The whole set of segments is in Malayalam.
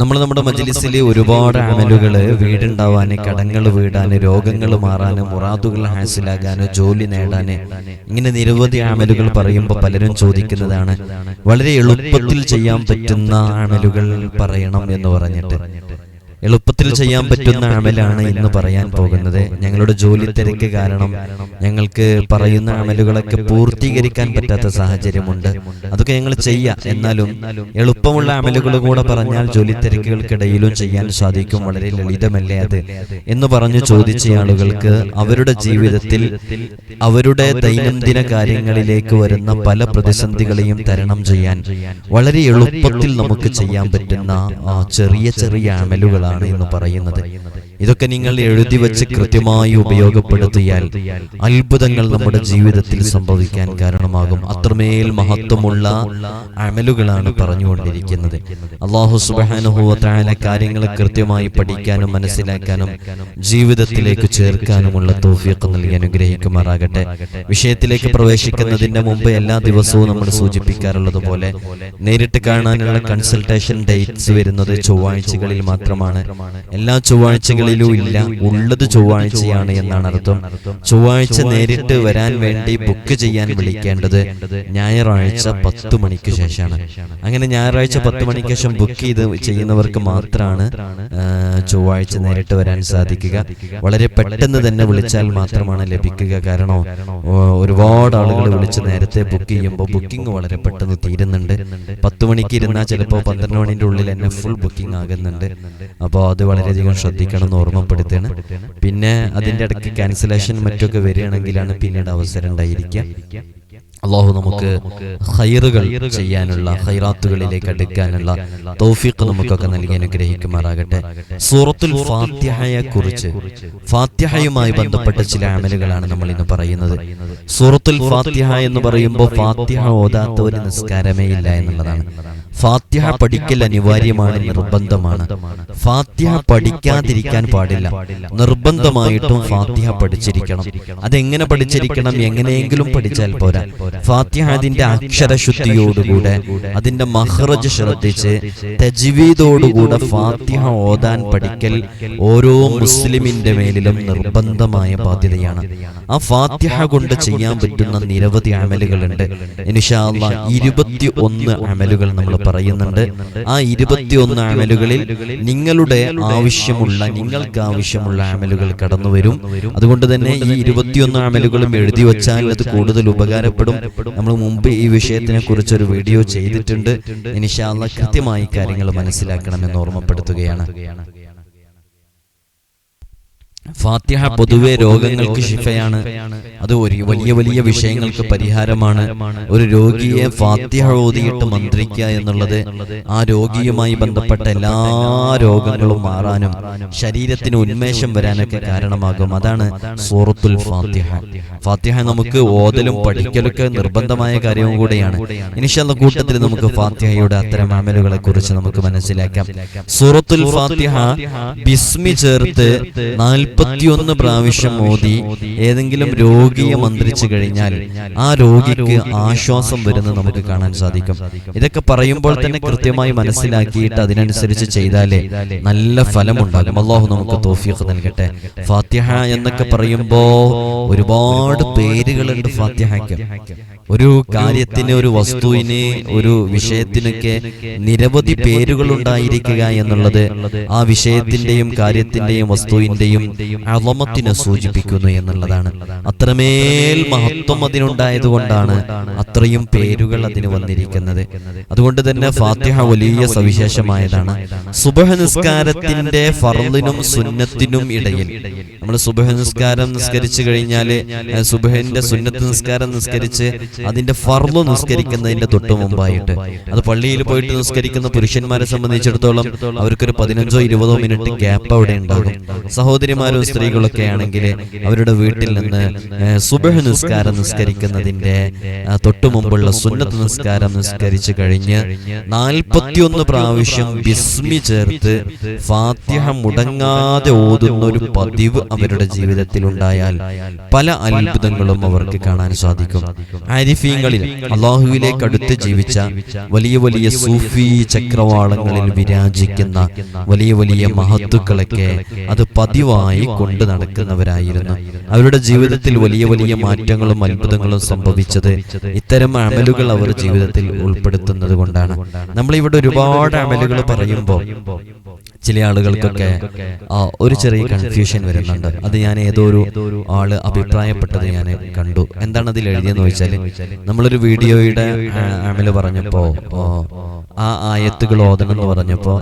നമ്മൾ നമ്മുടെ മജ്ലിസിൽ ഒരുപാട് അമലുകൾ വീടുണ്ടാവാന് കടങ്ങൾ വീടാന് രോഗങ്ങൾ മാറാന് മുറാദുകൾ ഹാസിലാകാന് ജോലി നേടാന് ഇങ്ങനെ നിരവധി അമലുകൾ പറയുമ്പോൾ പലരും ചോദിക്കുന്നതാണ് വളരെ എളുപ്പത്തിൽ ചെയ്യാൻ പറ്റുന്ന അമലുകൾ പറയണം എന്ന് പറഞ്ഞിട്ട്. എളുപ്പത്തിൽ ചെയ്യാൻ പറ്റുന്ന അമലാണ് ഇന്ന് പറയാൻ പോകുന്നത്. ഞങ്ങളുടെ ജോലി തിരക്ക് കാരണം ഞങ്ങൾക്ക് പറയുന്ന അമലുകളൊക്കെ പൂർത്തീകരിക്കാൻ പറ്റാത്ത സാഹചര്യമുണ്ട്. അതൊക്കെ ഞങ്ങൾ ചെയ്യാം. എന്നാലും എളുപ്പമുള്ള അമലുകൾ കൂടെ പറഞ്ഞാൽ ജോലി തിരക്കുകൾക്കിടയിലും ചെയ്യാൻ സാധിക്കും. വളരെ ലളിതമല്ലേ അത്? എന്ന് പറഞ്ഞു ചോദിച്ച ആളുകൾക്ക് അവരുടെ ജീവിതത്തിൽ അവരുടെ ദൈനംദിന കാര്യങ്ങളിലേക്ക് വരുന്ന പല പ്രതിസന്ധികളെയും തരണം ചെയ്യാൻ വളരെ എളുപ്പത്തിൽ നമുക്ക് ചെയ്യാൻ പറ്റുന്ന ചെറിയ ചെറിയ അമലുകളാണ് എന്ന് പറയുന്നത്. ഇതൊക്കെ നിങ്ങൾ എഴുതി വെച്ച് കൃത്യമായി ഉപയോഗപ്പെടുത്തിയാൽ അത്ഭുതങ്ങൾ നമ്മുടെ ജീവിതത്തിൽ സംഭവിക്കാൻ കാരണമാകും. അത്രമേൽ മഹത്വമുള്ള അമലുകളാണ് പറഞ്ഞുകൊണ്ടിരിക്കുന്നത്. അള്ളാഹു സുബാനുഭവത്തായ കാര്യങ്ങൾ കൃത്യമായി പഠിക്കാനും മനസ്സിലാക്കാനും ജീവിതത്തിലേക്ക് ചേർക്കാനുമുള്ള തോഫിയൊക്കെ നൽകി അനുഗ്രഹിക്കുമാറാകട്ടെ. വിഷയത്തിലേക്ക് പ്രവേശിക്കുന്നതിന്റെ മുമ്പ് എല്ലാ ദിവസവും നമ്മൾ സൂചിപ്പിക്കാറുള്ളത് പോലെ നേരിട്ട് കാണാനുള്ള കൺസൾട്ടേഷൻ ഡേറ്റ്സ് വരുന്നത് ചൊവ്വാഴ്ചകളിൽ മാത്രമാണ്. എല്ലാ ചൊവ്വാഴ്ചകളിലും ഇല്ല ഉള്ളത് ചൊവ്വാഴ്ചയാണ് എന്നാണ് അർത്ഥം. ചൊവ്വാഴ്ച നേരിട്ട് വരാൻ വേണ്ടി ബുക്ക് ചെയ്യാൻ വിളിക്കേണ്ടത് ഞായറാഴ്ച പത്ത് മണിക്ക് ശേഷമാണ്. അങ്ങനെ ഞായറാഴ്ച പത്ത് മണിക്ക് ശേഷം ബുക്ക് ചെയ്ത് ചെയ്യുന്നവർക്ക് മാത്രമാണ് ചൊവ്വാഴ്ച നേരിട്ട് വരാൻ സാധിക്കുക. വളരെ പെട്ടെന്ന് തന്നെ വിളിച്ചാൽ മാത്രമാണ് ലഭിക്കുക. കാരണം ഒരുപാട് ആളുകൾ വിളിച്ച് നേരത്തെ ബുക്ക് ചെയ്യുമ്പോൾ ബുക്കിംഗ് വളരെ പെട്ടെന്ന് തീരുന്നുണ്ട്. പത്ത് മണിക്ക് ഇരുന്നാൽ ചിലപ്പോൾ പന്ത്രണ്ട് മണിന്റെ ഉള്ളിൽ തന്നെ ഫുൾ ബുക്കിംഗ് ആകുന്നുണ്ട്. അപ്പോൾ അത് വളരെയധികം ശ്രദ്ധിക്കണം. ഓർമ്മപ്പെടുത്തുകയാണ് പിന്നെ അതിന്റെ ഇടയ്ക്ക് ക്യാൻസലേഷൻ മറ്റൊക്കെ വരികയാണെങ്കിലാണ് പിന്നീട് അവസരം ഉണ്ടായിരിക്കുക. അള്ളാഹു നമുക്ക് ഹൈറുകൾ ചെയ്യാനുള്ള ഹൈറാത്തുകളിലേക്ക് അടുക്കാനുള്ള തൗഫീഖ് നമുക്കൊക്കെ നൽകി അനുഗ്രഹിക്കുമാറാകട്ടെ. സൂറത്തുൽ ഫാത്യഹയെ കുറിച്ച് ഫാത്യഹയുമായി ബന്ധപ്പെട്ട ചില അമലുകളാണ് നമ്മൾ ഇന്ന് പറയുന്നത്. സൂറത്തുൽ ഫാത്യഹ എന്ന് പറയുമ്പോൾ ഫാത്യഹ ഓതാത്ത ഒരു നിസ്കാരമേ ഇല്ല എന്നുള്ളതാണ്. ഫാത്യഹ പഠിക്കൽ അനിവാര്യമാണ് നിർബന്ധമാണ്. ഫാത്യഹ പഠിക്കാതിരിക്കാൻ പാടില്ല. നിർബന്ധമായിട്ടും ഫാത്യഹ പഠിച്ചിരിക്കണം. അതെങ്ങനെ പഠിച്ചിരിക്കണം? എങ്ങനെയെങ്കിലും പഠിച്ചാൽ പോരാ. ഫാത്തിഹ അതിന്റെ അക്ഷരശുദ്ധിയോടുകൂടെ അതിന്റെ മഹ്റജ് ശ്രദ്ധിച്ച് തജ്വീദോടുകൂടെ ഫാത്തിഹ ഓതാൻ പഠിക്കൽ ഓരോ മുസ്ലിമിന്റെ മേലിലും നിർബന്ധമായ ബാധ്യതയാണ്. ആ ഫാത്തിഹ കൊണ്ട് ചെയ്യാൻ പറ്റുന്ന നിരവധി അമലുകളുണ്ട്. ഇൻഷാല്ല ഇരുപത്തി ഒന്ന് അമലുകൾ നമ്മൾ പറയുന്നുണ്ട്. ആ ഇരുപത്തി ഒന്ന് അമലുകളിൽ നിങ്ങളുടെ ആവശ്യമുള്ള നിങ്ങൾക്ക് ആവശ്യമുള്ള അമലുകൾ കടന്നു വരും അതുകൊണ്ട് തന്നെ ഈ ഇരുപത്തിയൊന്ന് അമലുകളും എഴുതി വച്ചാൽ അത് കൂടുതൽ ഉപകാരപ്പെടും. നമ്മൾ മുമ്പ് ഈ വിഷയത്തിനെ കുറിച്ച് ഒരു വീഡിയോ ചെയ്തിട്ടുണ്ട്. ഇൻഷാല്ല കൃത്യമായി കാര്യങ്ങൾ മനസ്സിലാക്കണമെന്ന് ഓർമ്മപ്പെടുത്തുകയാണ്. ഫാത്തിഹ പൊതുവെ രോഗങ്ങൾക്ക് ശിഫയാണ്. അത് ഒരു വലിയ വലിയ വിഷയങ്ങൾക്ക് പരിഹാരമാണ്. ഒരു രോഗിയെ ഫാത്തിഹ ഓതിയിട്ട് മന്ത്രിക്കുക എന്നുള്ളത് ആ രോഗിയുമായി ബന്ധപ്പെട്ട എല്ലാ രോഗങ്ങളും മാറാനും ശരീരത്തിന് ഉന്മേഷം വരാനൊക്കെ കാരണമാകും. അതാണ് സൂറത്തുൽ ഫാത്തിഹ. ഫാത്തിഹ. നമുക്ക് ഓതലും പഠിക്കലൊക്കെ നിർബന്ധമായ കാര്യവും കൂടെയാണ്. ഇനിഷല്ല കൂട്ടത്തിൽ നമുക്ക് ഫാത്തിഹയുടെ അത്തരം അമലുകളെ കുറിച്ച് നമുക്ക് മനസ്സിലാക്കാം. സൂറത്തുൽ ഫാത്തിഹ ബിസ്മി ചേർത്ത് നാൽപ്പത്തിയൊന്ന് പ്രാവശ്യം ഓതി ഏതെങ്കിലും രോഗിയെ മന്ത്രിച്ചു കഴിഞ്ഞാൽ ആ രോഗിക്ക് ആശ്വാസം വരുന്നത് നമുക്ക് കാണാൻ സാധിക്കും. ഇതൊക്കെ പറയുമ്പോൾ തന്നെ കൃത്യമായി മനസ്സിലാക്കിയിട്ട് അതിനനുസരിച്ച് ചെയ്താലേ നല്ല ഫലമുണ്ടാകും അള്ളാഹു നമുക്ക് തോഫിയൊക്കെ നൽകട്ടെ. ഫാത്തിഹ എന്നൊക്കെ പറയുമ്പോ ഒരുപാട് പേരുകളുണ്ട് ഫാത്തിഹയ്ക്ക്. ഒരു കാര്യത്തിന് ഒരു വസ്തുവിന് ഒരു വിഷയത്തിനൊക്കെ നിരവധി പേരുകൾ ഉണ്ടായിരിക്കുക എന്നുള്ളത് ആ വിഷയത്തിന്റെയും കാര്യത്തിന്റെയും വസ്തുവിന്റെയും അളമത്തിനെ സൂചിപ്പിക്കുന്നു എന്നുള്ളതാണ്. അത്രമേൽ മഹത്വം അതിനുണ്ടായത് കൊണ്ടാണ് അത്രയും പേരുകൾ അതിന് വന്നിരിക്കുന്നത്. അതുകൊണ്ട് തന്നെ ഫാത്തിഹ വലിയ സവിശേഷമായതാണ്. സുബഹ നിസ്കാരത്തിന്റെ ഫർലിനും സുന്നത്തിനും ഇടയിൽ. നമ്മൾ സുബഹ നിസ്കാരം നിസ്കരിച്ചു കഴിഞ്ഞാൽ സുബഹന്റെ സുന്നത്ത് നിസ്കാരം നിസ്കരിച്ച് അതിന്റെ ഫർൾ നിസ്കരിക്കുന്നതിന്റെ തൊട്ടു മുമ്പായിട്ട്. അത് പള്ളിയിൽ പോയിട്ട് നിസ്കരിക്കുന്ന പുരുഷന്മാരെ സംബന്ധിച്ചിടത്തോളം അവർക്കൊരു പതിനഞ്ചോ ഇരുപതോ മിനിറ്റ് ഗ്യാപ്പ് അവിടെ ഉണ്ടാകും. സഹോദരിമാരും സ്ത്രീകളൊക്കെ ആണെങ്കിൽ അവരുടെ വീട്ടിൽ നിന്ന് സുബഹ് നിസ്കാരം നിസ്കരിക്കുന്നതിന്റെ തൊട്ടു മുമ്പുള്ള സുന്നത്ത് നിസ്കാരം നിസ്കരിച്ചു കഴിഞ്ഞ് നാൽപ്പത്തിയൊന്ന് പ്രാവശ്യം ബിസ്മി ചേർത്ത് ഫാത്തിഹ മുടങ്ങാതെ ഓതുന്ന ഒരു പതിവ് അവരുടെ ജീവിതത്തിൽ ഉണ്ടായാൽ പല അത്ഭുതങ്ങളും അവർക്ക് കാണാൻ സാധിക്കും. ആരിഫീങ്ങളിൽ അള്ളാഹുവിലേക്ക് അടുത്ത് ജീവിച്ച വലിയ വലിയ സൂഫി ചക്രവാളങ്ങളിൽ വിരാജിക്കുന്ന വലിയ വലിയ മഹത്തുക്കളൊക്കെ അത് പതിവായി കൊണ്ടു നടക്കുന്നവരായിരുന്നു. അവരുടെ ജീവിതത്തിൽ വലിയ വലിയ വലിയ മാറ്റങ്ങളും അത്ഭുതങ്ങളും സംഭവിച്ചത് ഇത്തരം അമലുകൾ അവർ ജീവിതത്തിൽ ഉൾപ്പെടുത്തുന്നത് കൊണ്ടാണ്. നമ്മളിവിടെ ഒരുപാട് അമലുകൾ പറയുമ്പോൾ ചില ആളുകൾക്കൊക്കെ ഒരു ചെറിയ കൺഫ്യൂഷൻ വരുന്നുണ്ട്. അത് ഞാൻ ഏതോ ഒരു ആൾ അഭിപ്രായപ്പെട്ടത് ഞാൻ കണ്ടു. എന്താണ് അതിൽ എഴുതിയെന്ന് വെച്ചാൽ നമ്മളൊരു വീഡിയോയുടെ ആമിൽ അമൽ പറഞ്ഞപ്പോ ആ ആയത്തുകൾ ഓതണം എന്ന് പറഞ്ഞപ്പോ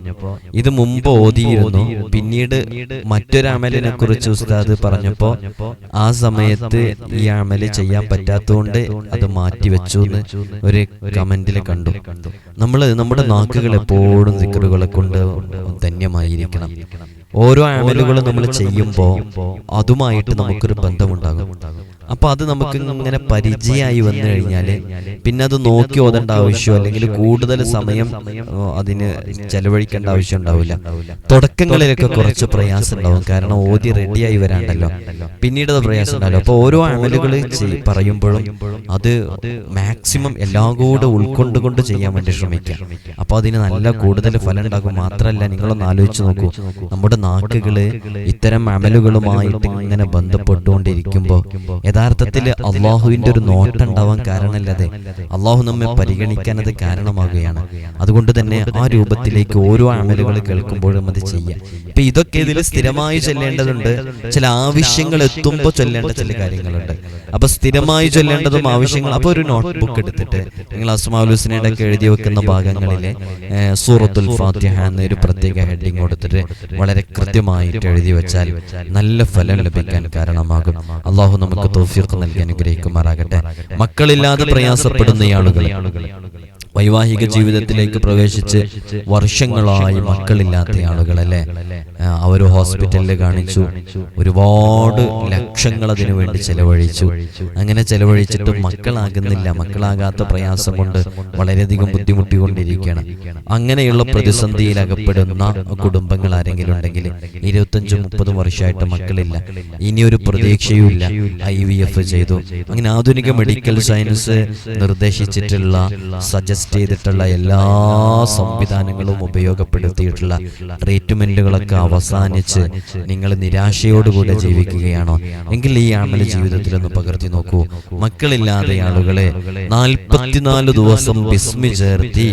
ഇത് മുമ്പ് ഓതിയിരുന്നു. പിന്നീട് മറ്റൊരു അമലിനെ കുറിച്ച് ഉസ്താദ് പറഞ്ഞപ്പോ ആ സമയത്ത് ഈ അമൽ ചെയ്യാൻ പറ്റാത്തതുകൊണ്ട് അത് മാറ്റി വെച്ചു എന്ന് ഒരു കമന്റിൽ കണ്ടു. നമ്മൾ നമ്മുടെ നാക്കുകൾ എപ്പോഴും ദിക്കറുകളെ കൊണ്ട് ധന്യമായിരിക്കണം ഓരോ ആമലുകളും നമ്മൾ ചെയ്യുമ്പോൾ അതുമായിട്ട് നമുക്കൊരു ബന്ധമുണ്ടാകും. അപ്പൊ അത് നമുക്ക് ഇങ്ങനെ പരിചയമായി വന്നു കഴിഞ്ഞാൽ പിന്നെ അത് നോക്കി ഓതേണ്ട ആവശ്യമോ അല്ലെങ്കിൽ കൂടുതൽ സമയം അതിന് ചെലവഴിക്കേണ്ട ആവശ്യം ഉണ്ടാവില്ല. തുടക്കങ്ങളിലൊക്കെ കുറച്ച് പ്രയാസം ഉണ്ടാവും കാരണം ഓതി റെഡിയായി വരാണ്ടല്ലോ. പിന്നീട് അത് പ്രയാസം ഉണ്ടാവില്ല അപ്പൊ ഓരോ അമലുകൾ പറയുമ്പോഴും അത് മാക്സിമം എല്ലാം കൂടെ ഉൾക്കൊണ്ടുകൊണ്ട് ചെയ്യാൻ വേണ്ടി ശ്രമിക്കാം അപ്പൊ അതിന് നല്ല കൂടുതൽ ഫലം ഉണ്ടാകും. മാത്രമല്ല നിങ്ങളൊന്ന് ആലോചിച്ച് നോക്കൂ. നമ്മുടെ നാക്കുകൾ ഇത്തരം അമലുകളുമായിട്ട് ഇങ്ങനെ ബന്ധപ്പെട്ടുകൊണ്ടിരിക്കുമ്പോൾ യഥാർത്ഥത്തിൽ അള്ളാഹുവിന്റെ ഒരു നോട്ടം ഉണ്ടാവാൻ കാരണമല്ലാതെ അള്ളാഹു നമ്മെ പരിഗണിക്കാൻ അത് കാരണമാകുകയാണ്. അതുകൊണ്ട് തന്നെ ആ രൂപത്തിലേക്ക് ഓരോ അമലുകൾ കേൾക്കുമ്പോഴും അത് ചെയ്യാം. ഇപ്പൊ ഇതൊക്കെ ഇതിൽ സ്ഥിരമായി ചൊല്ലേണ്ടതുണ്ട്. ചില ആവശ്യങ്ങൾ എത്തുമ്പോൾ ചൊല്ലേണ്ട ചില കാര്യങ്ങളുണ്ട്. അപ്പൊ സ്ഥിരമായി ചൊല്ലേണ്ടതും ആവശ്യങ്ങൾ അപ്പൊ ഒരു നോട്ട് ബുക്ക് എടുത്തിട്ട് നിങ്ങൾ അസ്മാവുലുസിനയുടെ ഒക്കെ എഴുതി വെക്കുന്ന ഭാഗങ്ങളിലെ സൂറത്തുൽ ഫാത്തിഹ എന്നൊരു പ്രത്യേക ഹെഡിങ് കൊടുത്തിട്ട് വളരെ കൃത്യമായിട്ട് എഴുതി വെച്ചാൽ നല്ല ഫലം ലഭിക്കാൻ കാരണമാകും. അള്ളാഹു നമുക്ക് തോഫീർക്ക് നൽകി അനുഗ്രഹിക്കുമാറാകട്ടെ. മക്കളില്ലാതെ പ്രയാസപ്പെടുന്ന ആളുകൾ വൈവാഹിക ജീവിതത്തിലേക്ക് പ്രവേശിച്ച് വർഷങ്ങളായി മക്കളില്ലാത്ത ആളുകളല്ലേ? അവർ ഹോസ്പിറ്റലിൽ കാണിച്ചു. ഒരുപാട് ലക്ഷങ്ങൾ അതിനു വേണ്ടി ചെലവഴിച്ചു. അങ്ങനെ ചെലവഴിച്ചിട്ട് മക്കളാകുന്നില്ല. മക്കളാകാത്ത പ്രയാസം കൊണ്ട് വളരെയധികം ബുദ്ധിമുട്ടിക്കൊണ്ടിരിക്കുകയാണ്. അങ്ങനെയുള്ള പ്രതിസന്ധിയിൽ അകപ്പെടുന്ന കുടുംബങ്ങൾ ആരെങ്കിലും ഉണ്ടെങ്കിൽ ഇരുപത്തഞ്ചും മുപ്പതും വർഷമായിട്ട് മക്കളില്ല. ഇനിയൊരു പ്രതീക്ഷയുമില്ല. ഐ വി എഫ് ചെയ്തു. അങ്ങനെ ആധുനിക മെഡിക്കൽ സയൻസ് നിർദ്ദേശിച്ചിട്ടുള്ള സജസ്റ്റ് ചെയ്തിട്ടുള്ള എല്ലാ സംവിധാനങ്ങളും ഉപയോഗപ്പെടുത്തിയിട്ടുള്ള ട്രീറ്റ്മെന്റുകളൊക്കെ അവസാനിച്ച് നിങ്ങൾ നിരാശയോടുകൂടെ ജീവിക്കുകയാണോ? എങ്കിൽ ഈ ആമല ജീവിതത്തിൽ ഒന്ന് പകർത്തി നോക്കൂ. മക്കളില്ലാതെ ആളുകളെ നാൽപ്പത്തിനാല് ദിവസം ബിസ്മി ചേർത്തി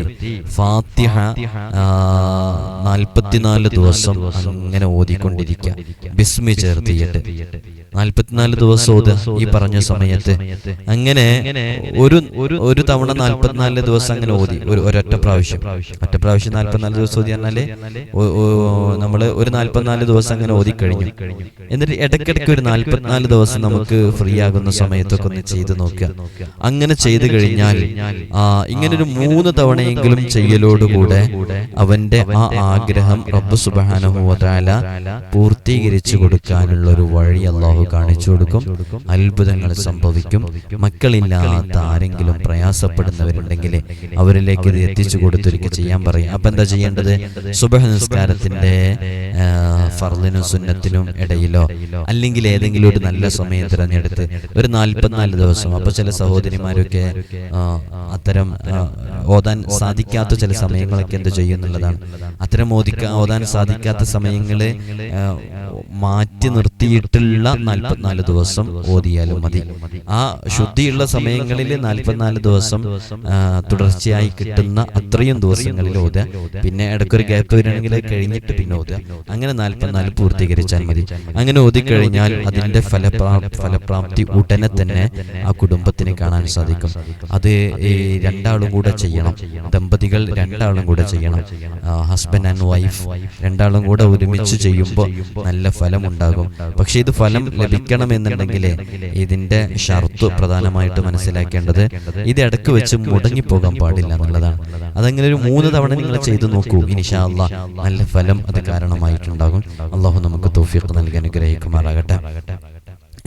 ഫാത്തിഹ നാൽപ്പത്തിനാല് ദിവസം അങ്ങനെ ഓതിക്കൊണ്ടിരിക്കുക. ബിസ്മി ചേർത്തിയിട്ട്. നാൽപ്പത്തിനാല് ദിവസം ഈ പറഞ്ഞ സമയത്ത്. അങ്ങനെ ഒരു ഒരു തവണ നാൽപ്പത്തിനാല് ദിവസം അങ്ങനെ ഓതി. ഒരു ഒരൊറ്റ പ്രാവശ്യം. ഒറ്റ പ്രാവശ്യം നാൽപ്പത്തിനാല് ദിവസം ഓതി പറഞ്ഞാൽ ഒ- നമ്മൾ ഒരു നാൽപ്പത്തിനാല് ദിവസം അങ്ങനെ ഓതി കഴിഞ്ഞു. എന്നിട്ട് ഇടയ്ക്കിടയ്ക്ക് ഒരു നാൽപ്പത്തിനാല് ദിവസം നമുക്ക് ഫ്രീ ആകുന്ന സമയത്തൊക്കെ ഒന്ന് ചെയ്ത് നോക്കുക. അങ്ങനെ ചെയ്തു കഴിഞ്ഞാൽ ആ ഇങ്ങനെ ഒരു മൂന്ന് തവണയെങ്കിലും ചെയ്യലോടുകൂടെ അവന്റെ ആ ആഗ്രഹം റബ്ബ് സുബാനുഭവത്താല പൂർത്തീകരിച്ചു കൊടുക്കാനുള്ള ഒരു വഴി അള്ളാഹു കാണിച്ചു കൊടുക്കും. അത്ഭുതങ്ങൾ സംഭവിക്കും. മക്കളില്ലാത്ത ആരെങ്കിലും പ്രയാസപ്പെടുന്നവരുണ്ടെങ്കിൽ അവരിലേക്ക് ഇത് എത്തിച്ചു കൊടുത്തൊരിക്കൽ ചെയ്യാൻ പറയും. അപ്പം എന്താ ചെയ്യേണ്ടത്? സുബഹ നിസ്കാരത്തിന്റെ ഫർദിനും സുന്നത്തിനും ഇടയിലോ അല്ലെങ്കിൽ ഏതെങ്കിലും ഒരു നല്ല സമയം തിരഞ്ഞെടുത്ത് ഒരു നാൽപ്പത്തിനാല് ദിവസം. അപ്പൊ ചില സഹോദരിമാരൊക്കെ അത്തരം ഓതാൻ സാധിക്കാത്ത ചില സമയങ്ങളൊക്കെ എന്ത് ചെയ്യുന്നുള്ളതാണ് അത്തരം ഓദിക്ക ഓതാൻ സാധിക്കാത്ത സമയങ്ങളെ മാറ്റി മാറ്റി നിർത്തിയിട്ടുള്ള നാൽപ്പത്തിനാല് ദിവസം ഓതിയാലും മതി. ആ ശുദ്ധിയുള്ള സമയങ്ങളിൽ നാൽപ്പത്തിനാല് ദിവസം തുടർച്ചയായി കിട്ടുന്ന അത്രയും ദിവസങ്ങളിൽ ഓതുക. പിന്നെ ഇടയ്ക്കൊരു ഗ്യാപ്പ് വരികയാണെങ്കിൽ കഴിഞ്ഞിട്ട് പിന്നെ ഓതുക. അങ്ങനെ നാൽപ്പത്തിനാല് പൂർത്തീകരിച്ചാൽ മതി. അങ്ങനെ ഓതിക്കഴിഞ്ഞാൽ അതിന്റെ ഫലപ്രാ ഫലപ്രാപ്തി ഉടനെ തന്നെ ആ കുടുംബത്തിന് കാണാൻ സാധിക്കും. അത് ഈ രണ്ടാളും കൂടെ ചെയ്യണം. ദമ്പതികൾ രണ്ടാളും കൂടെ ചെയ്യണം. ഹസ്ബൻഡ് ആൻഡ് വൈഫ് രണ്ടാളും കൂടെ ഒരുമിച്ച് ചെയ്യുമ്പോൾ നല്ല ഫലം ഉണ്ടാകും പക്ഷെ ഇത് ഫലം ലഭിക്കണമെന്നുണ്ടെങ്കിൽ ഇതിന്റെ ഷർത്ത് പ്രധാനമായിട്ട് മനസ്സിലാക്കേണ്ടത് ഇത് ഇടയ്ക്ക് വെച്ച് മുടങ്ങിപ്പോകാൻ പാടില്ല എന്നുള്ളതാണ്. അതങ്ങനെ ഒരു മൂന്ന് തവണ നിങ്ങൾ ചെയ്തു നോക്കൂ. ഇനിഷാ അള്ളാഹ് നല്ല ഫലം അത് കാരണമായിട്ടുണ്ടാകും. അള്ളാഹു നമുക്ക് തോഫിയൊക്കെ നൽകി അനുഗ്രഹിക്കുമാറാകട്ടെ.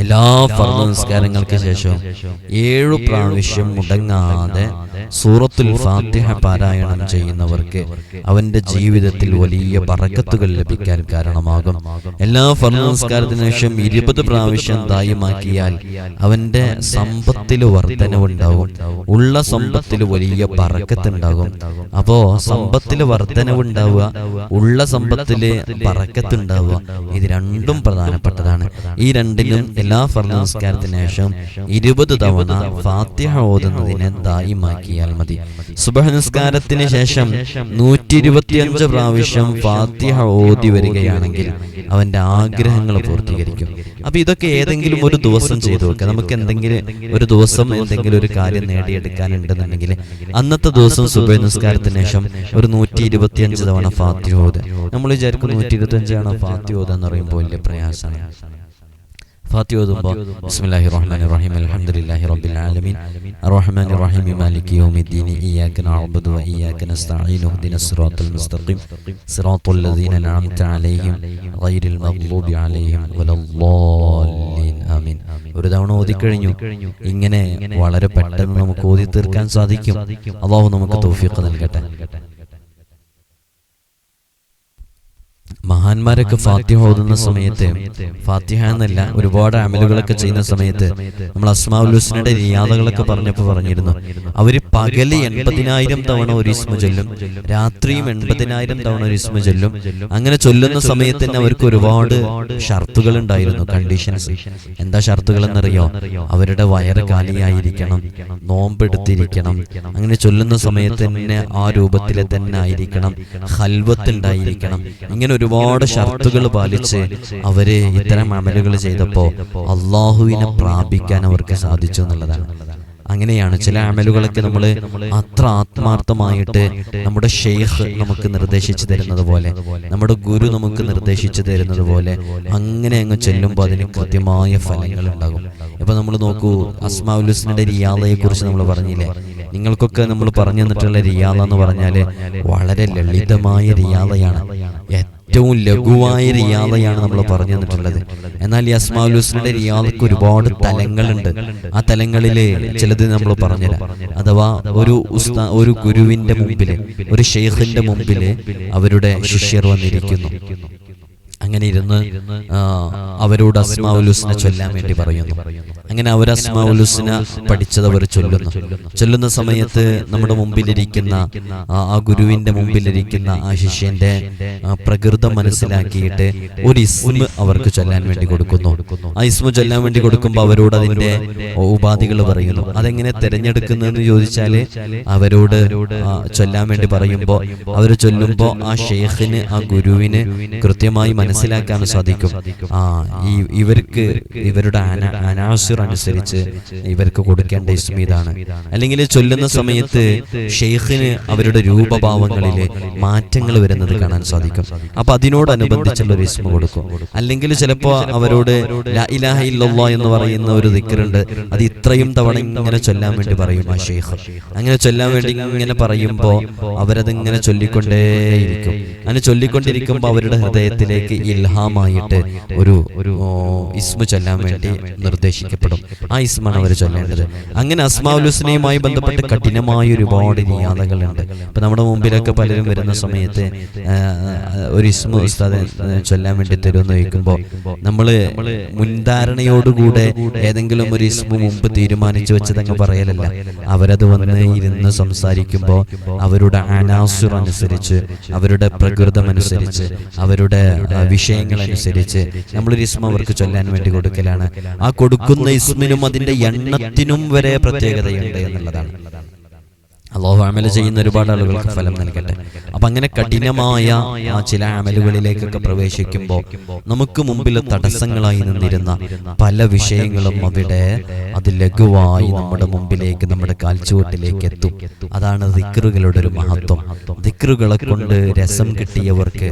എല്ലാ ഫർദ് നിസ്കാരങ്ങൾക്ക് ശേഷം ഏഴു പ്രാവശ്യം മുടങ്ങാതെ സൂറത്തുൽ ഫാത്തിഹ പാരായണം ചെയ്യുന്നവർക്ക് അവന്റെ ജീവിതത്തിൽ വലിയ പറക്കത്തുകൾ ലഭിക്കാൻ കാരണമാകും. എല്ലാ ഫർദ് നിസ്കാരത്തിന് ശേഷം ഇരുപത് പ്രാവശ്യം ദായമാക്കിയാൽ അവന്റെ സമ്പത്തിൽ വർധനവുണ്ടാകും ഉള്ള സമ്പത്തിൽ വലിയ പറക്കത്തുണ്ടാകും അപ്പോ സമ്പത്തിൽ വർധനവുണ്ടാവുക ഉള്ള സമ്പത്തിൽ പറക്കത്തുണ്ടാവുക ഇത് രണ്ടും പ്രധാനപ്പെട്ടതാണ്. ഈ രണ്ടിനും എല്ലാ ഫർദ് നമസ്കാരത്തിന് ശേഷം ഇരുപത് തവണ ഫാത്തിഹ ഓതുന്നതിനെ ദായിമാക്കിയാൽ മതി. സുബഹ നമസ്കാരത്തിന് ശേഷം നൂറ്റി ഇരുപത്തിയഞ്ച് പ്രാവശ്യം ഫാത്തിഹ ഓതി വരികയാണെങ്കിൽ അവന്റെ ആഗ്രഹങ്ങൾ പൂർത്തീകരിക്കും. അപ്പൊ ഇതൊക്കെ ഏതെങ്കിലും ഒരു ദിവസം ചെയ്തു വെക്കുക നമുക്ക് എന്തെങ്കിലും ഒരു ദിവസം എന്തെങ്കിലും ഒരു കാര്യം നേടിയെടുക്കാനുണ്ടെന്നുണ്ടെങ്കിൽ അന്നത്തെ ദിവസം സുബഹ നമസ്കാരത്തിന് ശേഷം ഒരു നൂറ്റി ഇരുപത്തിയഞ്ച് തവണ ഫാത്തിഹ ഓത് നമ്മൾ വിചാരിക്കും നൂറ്റി ഇരുപത്തിയഞ്ചാണ് ഫാത്തിഹ ഓത് എന്ന് പറയുമ്പോൾ വലിയ പ്രയാസമാണ്. ഒരു തവണ ഓതിക്കഴിഞ്ഞു ഇങ്ങനെ വളരെ പെട്ടെന്ന് നമുക്ക് ഓതി തീർക്കാൻ സാധിക്കും. അള്ളാഹു നമുക്ക് തോഫിയൊക്കെ നൽകട്ടെ. മഹാന്മാരൊക്കെ ഫാത്തിഹ ഓതുന്ന സമയത്ത് ഫാത്തിഹ എന്നല്ല ഒരുപാട് അമലുകളൊക്കെ ചെയ്യുന്ന സമയത്ത് നമ്മൾ അസ്മാഉൽ ഹുസ്നയുടെ റിയാദകളൊക്കെ പറഞ്ഞപ്പോൾ പറഞ്ഞിരുന്നു. അവർ പകൽ എൺപതിനായിരം തവണ ഒരു ഇസ്മ ചൊല്ലും. രാത്രിയും എൺപതിനായിരം തവണ ഒരു ഇസ്മ ചൊല്ലും. അങ്ങനെ ചൊല്ലുന്ന സമയത്ത് തന്നെ അവർക്ക് ഒരുപാട് ഷർത്തുകൾ ഉണ്ടായിരുന്നു കണ്ടീഷൻസ് എന്താ ഷർത്തുകൾ എന്നറിയോ അവരുടെ വയറ് കാലിയായിരിക്കണം നോമ്പെടുത്തിരിക്കണം. അങ്ങനെ ചൊല്ലുന്ന സമയത്ത് തന്നെ ആ രൂപത്തിലെ തന്നെ ആയിരിക്കണം. ഹൽവത്ത് ഉണ്ടായിരിക്കണം. ഇങ്ങനെ ഒരുപാട് ഷർത്തുകൾ പാലിച്ച് അവർ ഇത്തരം അമലുകൾ ചെയ്തപ്പോ അള്ളാഹുവിനെ പ്രാപിക്കാൻ അവർക്ക് സാധിച്ചു എന്നുള്ളതാണ്. അങ്ങനെയാണ് ചില അമലുകളൊക്കെ നമ്മൾ അത്ര ആത്മാർത്ഥമായിട്ട് നമ്മുടെ ഷെയ്ഖ് നമുക്ക് നിർദ്ദേശിച്ചു തരുന്നത് പോലെ നമ്മുടെ ഗുരു നമുക്ക് നിർദ്ദേശിച്ചു തരുന്നത് പോലെ അങ്ങനെ അങ്ങ് ചെല്ലുമ്പോൾ അതിന് കൃത്യമായ ഫലങ്ങൾ ഉണ്ടാകും. ഇപ്പൊ നമ്മൾ നോക്കൂ അസ്മാഉലുസ്നയുടെ റിയാദയെ കുറിച്ച് നമ്മൾ പറഞ്ഞില്ലേ? നിങ്ങൾക്കൊക്കെ നമ്മൾ പറഞ്ഞു തന്നിട്ടുള്ള റിയാദ എന്ന് പറഞ്ഞാൽ വളരെ ലളിതമായ റിയാദയാണ് ഏറ്റവും ലഘുവായ റിയാദയാണ് നമ്മൾ പറഞ്ഞു തന്നിട്ടുള്ളത്. എന്നാൽ ഈ അസ്മാഉൽ ഹുസ്നയുടെ റിയാദക്ക് ഒരുപാട് തലങ്ങളുണ്ട്. ആ തലങ്ങളിലെ ചിലത് നമ്മൾ പറഞ്ഞുതരാം. അഥവാ ഒരു ഉസ്താ ഒരു ഗുരുവിന്റെ മുമ്പിൽ ഒരു ഷെയ്ഖിന്റെ മുമ്പിൽ അവരുടെ ശിഷ്യർ വന്നിരിക്കുന്നു. അങ്ങനെ ഇരുന്ന് അവരോട് അവരോട് അസ്മാഉലുസ്ന ചൊല്ലാൻ വേണ്ടി പറയുന്നു. അങ്ങനെ അവർ അസ്മാഉലുസ്ന പഠിച്ചത് അവർ ചൊല്ലുന്നു. ചൊല്ലുന്ന. സമയത്ത് നമ്മുടെ മുമ്പിലിരിക്കുന്ന ആ ഗുരുവിന്റെ മുമ്പിലിരിക്കുന്ന ആ ശിഷ്യന്റെ പ്രകൃതം മനസ്സിലാക്കിയിട്ട് ഒരു ഇസ്മ അവർക്ക് ചൊല്ലാൻ വേണ്ടി കൊടുക്കുന്നു. ആ ഇസ്മ ചൊല്ലാൻ വേണ്ടി കൊടുക്കുമ്പോൾ അവരോട് അതിന്റെ ഉപാധികൾ പറയുന്നു. അതെങ്ങനെ തിരഞ്ഞെടുക്കുന്നതെന്ന് ചോദിച്ചാൽ അവരോട് ചൊല്ലാൻ വേണ്ടി പറയുമ്പോൾ അവർ ചൊല്ലുമ്പോൾ ആ ഷെയ്ഖിന് ആ ഗുരുവിന് കൃത്യമായി മനസ്സിലാക്കാൻ സാധിക്കും. ആ ഈ ഇവർക്ക് ഇവരുടെ അന- അനുസരിച്ച് ഇവർക്ക് കൊടുക്കേണ്ട ഇസ്മ ഇതാണ് അല്ലെങ്കിൽ ചൊല്ലുന്ന സമയത്ത് ഷെയ്ഖിന് അവരുടെ രൂപഭാവങ്ങളിൽ മാറ്റങ്ങൾ വരുന്നത് കാണാൻ സാധിക്കും. അപ്പൊ അതിനോടനുബന്ധിച്ചുള്ള ഒരു ഇസ്മ കൊടുക്കും. അല്ലെങ്കിൽ ചിലപ്പോ അവരോട് ഇലാഹ ഇല്ലല്ലാ എന്ന് പറയുന്ന ഒരു ദിക്കറുണ്ട് അത് ഇത്രയും തവണ ഇങ്ങനെ ചൊല്ലാൻ വേണ്ടി പറയും ആ ഷെയ്ഖ്. അങ്ങനെ ചൊല്ലാൻ വേണ്ടി ഇങ്ങനെ പറയുമ്പോൾ അവരതിങ്ങനെ ചൊല്ലിക്കൊണ്ടേയിരിക്കും. അങ്ങനെ ചൊല്ലിക്കൊണ്ടിരിക്കുമ്പോൾ അവരുടെ ഹൃദയത്തിലേക്ക് ഇൽഹാമായിട്ട് ഒരു ഒരു ഇസ്മ ചൊല്ലാൻ വേണ്ടി നിർദ്ദേശിക്കപ്പെടും. ആ ഇസ്മാണ് അവർ ചൊല്ലേണ്ടത്. അങ്ങനെ അസ്മാഉലുസ്നയുമായി ബന്ധപ്പെട്ട് കഠിനമായ ഒരുപാട് നിയാതകളുണ്ട് ഇപ്പം നമ്മുടെ മുമ്പിലൊക്കെ പലരും വരുന്ന സമയത്ത് ഒരു ഇസ്മ ഉസ്താദ് ചൊല്ലാൻ വേണ്ടി തരുമെന്ന് ചോദിക്കുമ്പോൾ നമ്മൾ മുൻധാരണയോടുകൂടെ ഏതെങ്കിലും ഒരു ഇസ്മു മുമ്പ് തീരുമാനിച്ചു വെച്ചതങ്ങ് പറയലല്ല. അവരത് വന്ന് ഇരുന്ന് സംസാരിക്കുമ്പോൾ അവരുടെ അനാസുർ അനുസരിച്ച് അവരുടെ പ്രകൃതം അനുസരിച്ച് അവരുടെ വിഷയങ്ങൾ അനുസരിച്ച് നമ്മളൊരു ഇസ്മ അവർക്ക് ചൊല്ലാൻ വേണ്ടി കൊടുക്കലാണ്. ആ കൊടുക്കുന്ന ഇസ്മിനും അതിന്റെ എണ്ണത്തിനും വരെ പ്രത്യേകതയുണ്ട് എന്നുള്ളതാണ്. അള്ളാഹു അമല ചെയ്യുന്ന ഒരുപാട് ആളുകൾക്ക് ഫലം നൽകട്ടെ. അപ്പൊ അങ്ങനെ കഠിനമായ ആ ചില അമലുകളിലേക്കൊക്കെ പ്രവേശിക്കുമ്പോൾ നമുക്ക് മുമ്പിൽ തടസ്സങ്ങളായി നിന്നിരുന്ന പല വിഷയങ്ങളും അവിടെ അത് ലഘുവായി നമ്മുടെ മുമ്പിലേക്ക് നമ്മുടെ കാൽച്ചുവട്ടിലേക്ക് എത്തും. അതാണ് ദിക്റുകളുടെ ഒരു മഹത്വം. ദിക്റുകളെ കൊണ്ട് രസം കിട്ടിയവർക്ക്